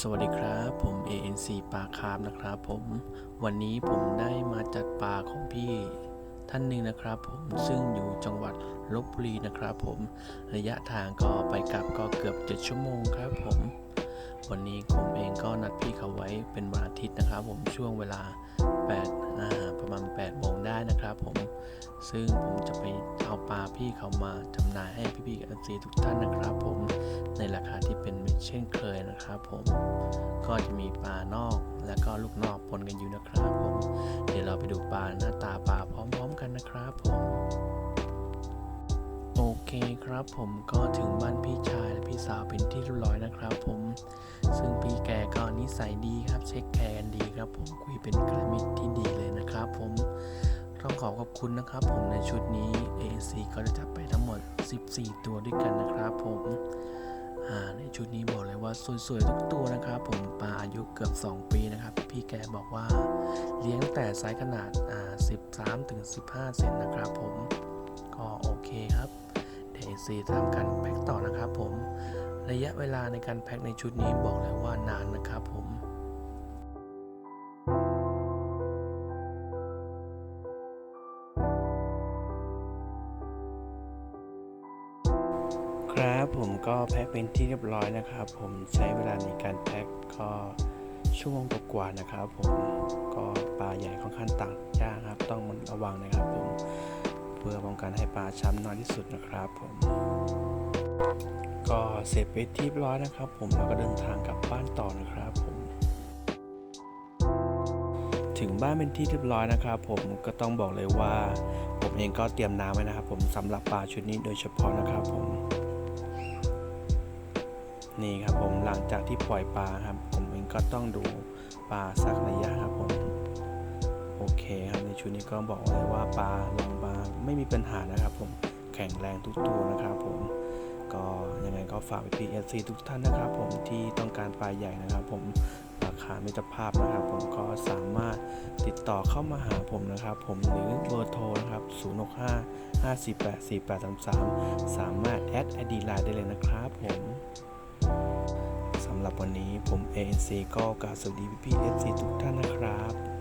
สวัสดีครับ ผม ANC ปลาคาร์ฟนะครับผม วันนี้ผมได้มาจัดปลาของพี่ท่านหนึ่งนะครับผมซึ่งอยู่จังหวัดลบบุรีนะครับผมระยะทางก็ไปกลับก็เกือบ 7 ชั่วโมงครับผม วันนี้ผมเองก็นัดพี่เขาไว้เป็นวันอาทิตย์นะครับผมช่วงเวลา8ประมาณ8โมงได้นะครับผมซึ่งผมจะไป เอาปลาพี่เขามาจำหน่ายให้พี่ๆกับซีทุกท่านนะครับผมในราคาที่เป็นมิตรเช่นเคยนะครับผมก็จะมีปลานอกและก็ลูกนอกปนกันอยู่นะครับผมเดี๋ยวเราไปดูปลาหน้าตาปลาพร้อมๆ กันนะครับผมโอเคครับผมก็ถึงบ้านพี่ชายและพี่สาวเป็นที่เรียบร้อยนะครับผม ซึ่งพี่แกก็นิสัยดีครับเช็คแคร์กันดีครับผมคุยเป็นกระมิตรที่ดีเลยนะครับผม อขอขอบคุณนะครับ ผมในชุดนี้ ANC ก็จะจับไปทั้งหมด 14 ตัวด้วยกันนะครับ ผมในชุดนี้บอกเลยว่าสวยๆทุกตัวนะครับ ผมปลาอายุเกือบ 2 ปีนะครับ พี่แกบอกว่าเลี้ยงแต่ไซส์ขนาด 13ถึง15 เซนนะครับ ผมก็โอเคครับเดี๋ยว ANC ทำการแพ็คต่อนะครับ ผมระยะเวลาในการแพ็คในชุดนี้บอกเลยว่านานนะครับ ครับ ผมก็แพ็คเป็นที่เรียบร้อยนะครับ ผมใช้เวลาในการแพ็คก็ชั่วโมงกว่านะครับ ผมก็ปลาใหญ่ค่อนข้างตักยากครับ ต้องระวังนะครับผมเพื่อป้องกันให้ปลาช้ำน้อยที่สุดนะครับ ผม ก็เสร็จไปนที่เรียบร้อยนะครับ ผมแล้วก็เดินทางกลับบ้านต่อนะครับ ผม ถึงบ้านเป็นที่เรียบร้อยนะครับ ผมก็ต้องบอกเลยว่า ผมเองก็เตรียมน้ำไว้นะครับ ผมสำหรับปลาชุดนี้โดยเฉพาะนะครับ ผม นี่ครับผมหลังจากที่ปล่อยปลาครับ ผมเองก็ต้องดูปลาสักระยะครับผมโอเคครับในชุดนี้ก็บอกเลยว่าปลาลงปลาไม่มีปัญหานะครับ ผมแข็งแรงทุกตัวนะครับผมก็ยังไงก็ฝากไปพีเอซีทุกท่านนะครับ ผมที่ต้องการปลาใหญ่นะครับ ผมราคามิตรภาพนะครับ ผมก็สามารถติดต่อเข้ามาหาผมนะครับ ผมหรือเบอร์โทรนะครับ 065 548 4833 สามารถแอดไอดีไลน์ได้เลยนะครับผม หรับวันนี้ผม ANC ก็กล่าวสวัสดีพี่พี่ FC ทุกท่านนะครับ